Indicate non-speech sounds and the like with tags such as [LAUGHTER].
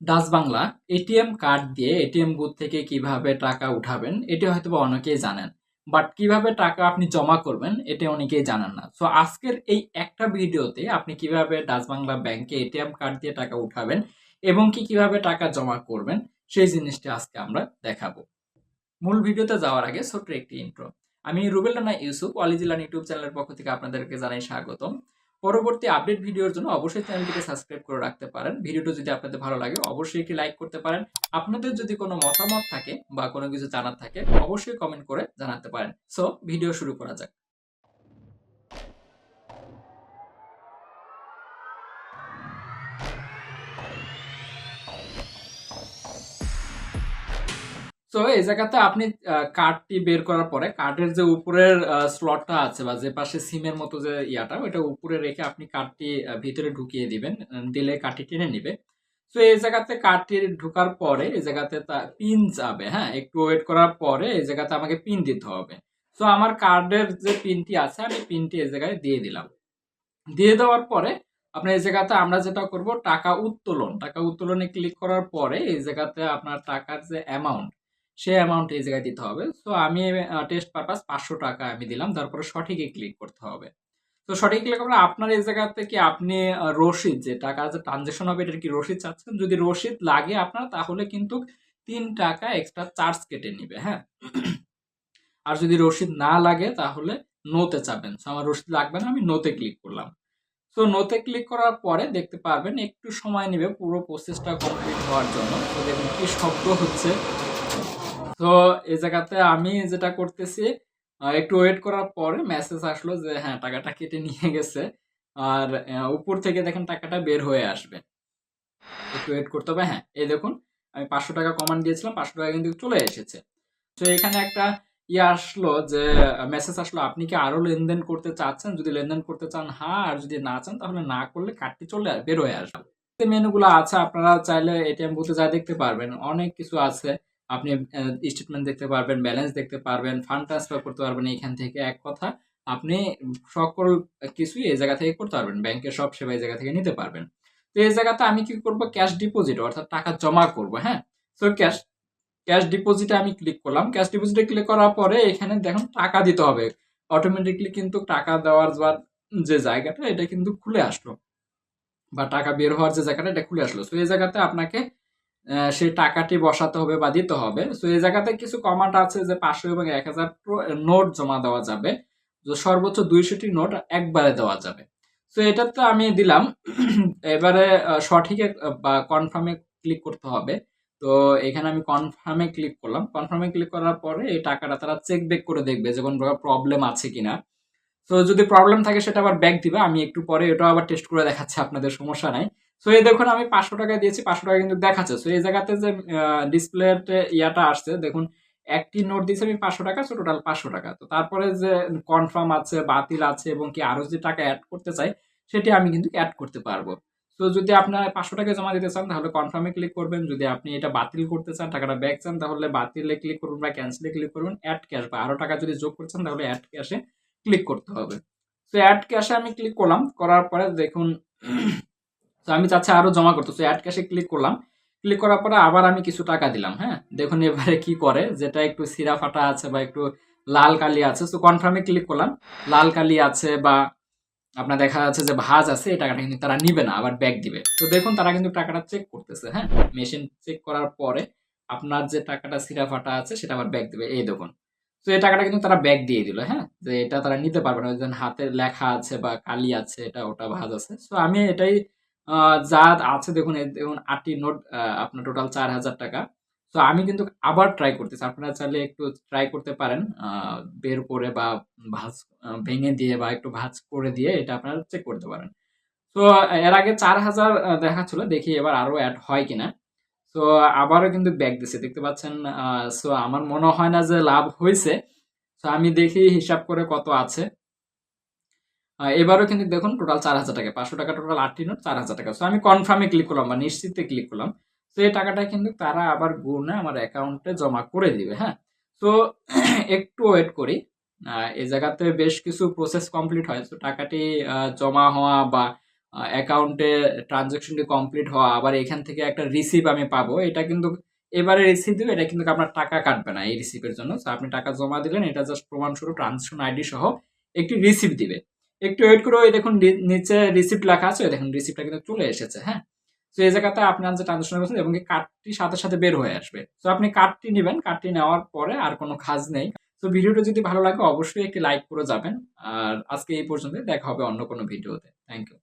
Dutch Bangla, ATM card দিয়ে ATM booth থেকে কীভাবে টাকা উঠাবেন, এটি হয়তো বা অনেকেই জানেন। বাট কীভাবে টাকা আপনি জমা করবেন, এটা অনেকেই জানেন না। সো আজকের এই একটা ভিডিওতে আপনি কীভাবে ডাচ বাংলা ব্যাংকে এটিএম কার্ড দিয়ে টাকা উঠাবেন এবং কি কীভাবে টাকা জমা করবেন, সেই জিনিসটি আজকে আমরা দেখাবো। মূল ভিডিওতে যাওয়ার আগে ছোট্ট একটি ইন্ট্রো আমি রুবেল রানা ইউসুফ অলিজিলান ইউটিউব চ্যানেলের পক্ষ থেকে আপনাদেরকে জানাই স্বাগতম। পরবর্তী আপডেট ভিডিওর জন্য অবশ্যই চ্যানেলটিকে সাবস্ক্রাইব করে রাখতে পারেন। ভিডিওটি যদি আপনাদের ভালো লাগে, অবশ্যই একটি লাইক করতে পারেন। আপনাদের যদি কোনো মতামত থাকে বা কোনো কিছু জানার থাকে, অবশ্যই কমেন্ট করে জানাতে পারেন। সো ভিডিও শুরু করা যাক। তো এই জায়গাতে আপনি কার্ডটি বের করার পরে কার্ডের যে উপরের স্লটটা আছে বা যে পাশে সিমের মতো যে ইয়াটা ওটা উপরে রেখে আপনি কার্ডটি ভিতরে ঢুকিয়ে দিবেন দিলে কার্ডটি টেনে নিবে। তো এই জায়গাতে কার্ডটি ঢোকার পরে এই জায়গাতে পিন যাবে হ্যাঁ? একটু ওয়েট করার পরে এই জায়গাতে আমাকে পিন দিতে হবে। তো আমার কার্ডের যে পিনটি আছে, আমি পিনটি এই জায়গায় দিয়ে দিলাম। দিয়ে দেওয়ার পরে আপনার এই জায়গাতে আমরা যেটা করব, টাকা উত্তোলন। টাকা উত্তোলনে ক্লিক করার পরে এই জায়গাতে আপনার টাকার যে অ্যামাউন্ট সেই অ্যামাউন্ট এই জায়গায় দিতে হবে। সো আমি টেস্ট পারপাস পাঁচশো টাকা আমি দিলাম। তারপরে সঠিকে ক্লিক করতে হবে। তো সঠিক ক্লিক করলে আপনার এই জায়গাতে কি আপনি রসিদ যে টাকা যে ট্রানজেকশন হবে এটার কি রসিদ চাচ্ছেন? যদি রসিদ লাগে আপনার তাহলে কিন্তু তিন টাকা এক্সট্রা চার্জ কেটে নিবে হ্যাঁ? আর যদি রসিদ না লাগে তাহলে নোতে চাবেন So, আমার রসিদ লাগবে না আমি নোতে ক্লিক করলাম। সো নোতে ক্লিক করার পরে দেখতে পারবেন একটু সময় নেবে পুরো প্রসেসটা কমপ্লিট হওয়ার জন্য। তো দেখুন কি শব্দ হচ্ছে। তো এই জায়গাতে আমি যেটা করতেছি একটু ওয়েট করার পরে মেসেজ আসলো যে হ্যাঁ টাকাটা কেটে নিয়ে গেছে। আর উপর থেকে দেখেন টাকাটা বের হয়ে আসবে। একটু ওয়েট করতে হবে। হ্যাঁ এই দেখুন, আমি পাঁচশো টাকা কমান্ড দিয়েছিলাম, পাঁচশো টাকা কিন্তু চলে এসেছে। তো এখানে একটা ইয়ে আসলো যে মেসেজ আসলো, আপনি কি আরও লেনদেন করতে চাচ্ছেন? যদি লেনদেন করতে চান হ্যাঁ আর যদি না চান, তাহলে না করলে কার্ডটি চলে বের হয়ে আসবে। মেনুগুলো আছে, আপনারা চাইলে এটিএম বুথে যা দেখতে পারবেন। অনেক কিছু আছে। আপনি স্টেটমেন্ট দেখতে পারবেন ব্যালেন্স দেখতে পারবেন ফান্ড ট্রান্সফার করতে পারবেন এখান থেকে এক কথা। আপনি সকল কিছুই এই জায়গা থেকে করতে পারবেন, ব্যাংকের সব সেবা এই জায়গা থেকে নিতে পারবেন। তো এই জায়গাতে আমি কি করব? ক্যাশ ডিপোজিট অর্থাৎ টাকা জমা করব হ্যাঁ? তো ক্যাশ ক্যাশ ডিপোজিটে আমি ক্লিক করলাম। ক্যাশ ডিপোজিটে ক্লিক করার পরে এখানে দেখুন টাকা দিতে হবে। অটোমেটিকলি কিন্তু টাকা দেওয়ার যাওয়ার যে জায়গাটা, এটা কিন্তু খুলে আসলো। বা টাকা বের হওয়ার যে জায়গাটা, এটা খুলে আসলো। তো এই জায়গাতে আপনাকে সেই টাকাটি বসাতে হবে বা দিতে হবে। তো এই জায়গাতে কিছু কমান্ড আছে যে পাঁচশো এবং এক হাজার নোট জমা দেওয়া যাবে। সর্বোচ্চ দুইশোটি নোট একবারে দেওয়া যাবে। তো এটা তো আমি দিলাম। [CLEARS THROAT] এবারে সঠিকে বা কনফার্মে ক্লিক করতে হবে। তো এখানে আমি কনফার্মে ক্লিক করলাম। কনফার্মে ক্লিক করার পরে এই টাকাটা তারা চেক ব্যাক করে দেখবে যে কোনো প্রবলেম আছে কিনা। তো যদি প্রবলেম থাকে সেটা আবার ব্যাক দিবে। আমি একটু পরে এটাও আবার টেস্ট করে দেখাচ্ছি, আপনাদের সমস্যা নাই। সো এই দেখুন, আমি পাঁচশো টাকা দিয়েছি, পাঁচশো টাকা কিন্তু দেখাচ্ছে। সো এই জায়গাতে যে ডিসপ্লেতে ইয়াটা আসছে, দেখুন, একটি নোট দিয়েছি আমি পাঁচশো টাকা সো টোটাল পাঁচশো টাকা। তো তারপরে যে কনফার্ম আছে, বাতিল আছে, এবং কি আরও যে টাকা অ্যাড করতে চাই, সেটি আমি কিন্তু অ্যাড করতে পারব। তো যদি আপনার পাঁচশো টাকা জমা দিতে চান, তাহলে কনফার্মে ক্লিক করবেন। যদি আপনি এটা বাতিল করতে চান, টাকাটা ব্যাক চান, তাহলে বাতিলে ক্লিক করুন বা ক্যান্সেলে ক্লিক করুন অ্যাড ক্যাশ বা আরও টাকা যদি যোগ করছেন, তাহলে অ্যাড ক্যাশে ক্লিক করতে হবে। তো অ্যাড ক্যাশে আমি ক্লিক করলাম, করার পরে দেখুন তো আমি চাচ্ছি আরও জমা করতে। তো অ্যাড ক্যাশে ক্লিক করলাম। ক্লিক করার পরে আবার আমি কিছু টাকা দিলাম হ্যাঁ? দেখুন এবারে কি করে। যেটা একটু সিরা ফাটা আছে বা একটু লাল কালি আছে। তো কনফার্মে ক্লিক করলাম। লাল কালি আছে বা আপনার দেখা যাচ্ছে যে ভাজ আছে, এই টাকাটা কিন্তু তারা নিবে না, আবার ব্যাক দিবে। তো দেখুন তারা কিন্তু টাকাটা চেক করতেছে হ্যাঁ? মেশিন চেক করার পরে আপনার যে টাকাটা সিরা ফাটা আছে, সেটা আবার ব্যাক দিবে। এই দেখুন। তো এই টাকাটা কিন্তু তারা ব্যাক দিয়ে দিল হ্যাঁ? যে এটা তারা নিতে পারবে না। ওই যে হাতে লেখা আছে বা কালি আছে, এটা ওটা ভাজ আছে। তো আমি এটাই যা আছে দেখুন দেখুন, আটটি নোট আপনার টোটাল চার হাজার টাকা। তো আমি কিন্তু আবার ট্রাই করতেছি। আপনারা চাইলে একটু ট্রাই করতে পারেন বের করে বা ভাজ ভেঙে দিয়ে বা একটু ভাজ করে দিয়ে এটা আপনারা চেক করতে পারেন। তো এর আগে চার হাজার দেখাচ্ছিল, দেখি এবার আরও অ্যাড হয় কিনা। তো আবারও কিন্তু ব্যাক দিছে, দেখতে পাচ্ছেন সো আমার মনে হয় না যে লাভ হয়েছে তো আমি দেখি হিসাব করে কত আছে। এবারও কিন্তু দেখুন টোটাল চার হাজার টাকা, পাঁচশো টাকা টোটাল আটটি নোট, চার হাজার টাকা। সো আমি কনফার্মে ক্লিক করলাম বা নিশ্চিতে ক্লিক করলাম। তো এই টাকাটা কিন্তু তারা আবার গুণে আমার অ্যাকাউন্টে জমা করে দিবে হ্যাঁ? তো [CLEARS THROAT] একটু ওয়েট করি। এই জায়গাতে বেশ কিছু প্রসেস কমপ্লিট হয়। তো টাকাটি জমা হওয়া বা অ্যাকাউন্টে ট্রানজাকশনটি কমপ্লিট হওয়া, আবার এখান থেকে একটা রিসিভ আমি পাবো, এটা কিন্তু এবারে রিসিভ দেবে, এটা কিন্তু আপনার টাকা কাটবে না এই রিসিভের জন্য। তো আপনি টাকা জমা দিলেন, এটা জাস্ট প্রমাণস্বরূপ ট্রানজাকশন আইডি সহ একটি রিসিভ দিবে। একটু ওয়েট করে ওই দেখুন নিচে রিসিপ্ট লেখা আছে দেখুন রিসিপ্টটা কিন্তু চলে এসেছে হ্যাঁ? তো এই জায়গাতে আপনার যে ট্রানজাকশন করছেন এবং কার্ডটি সাথে সাথে বের হয়ে আসবে। তো আপনি কার্ডটি নেবেন কার্ডটি নেওয়ার পরে আর কোনো কাজ নেই। তো ভিডিওটা যদি ভালো লাগে, অবশ্যই একটি লাইক করে যাবেন। আর আজকে এই পর্যন্ত দেখা হবে অন্য কোনো ভিডিওতে। Thank you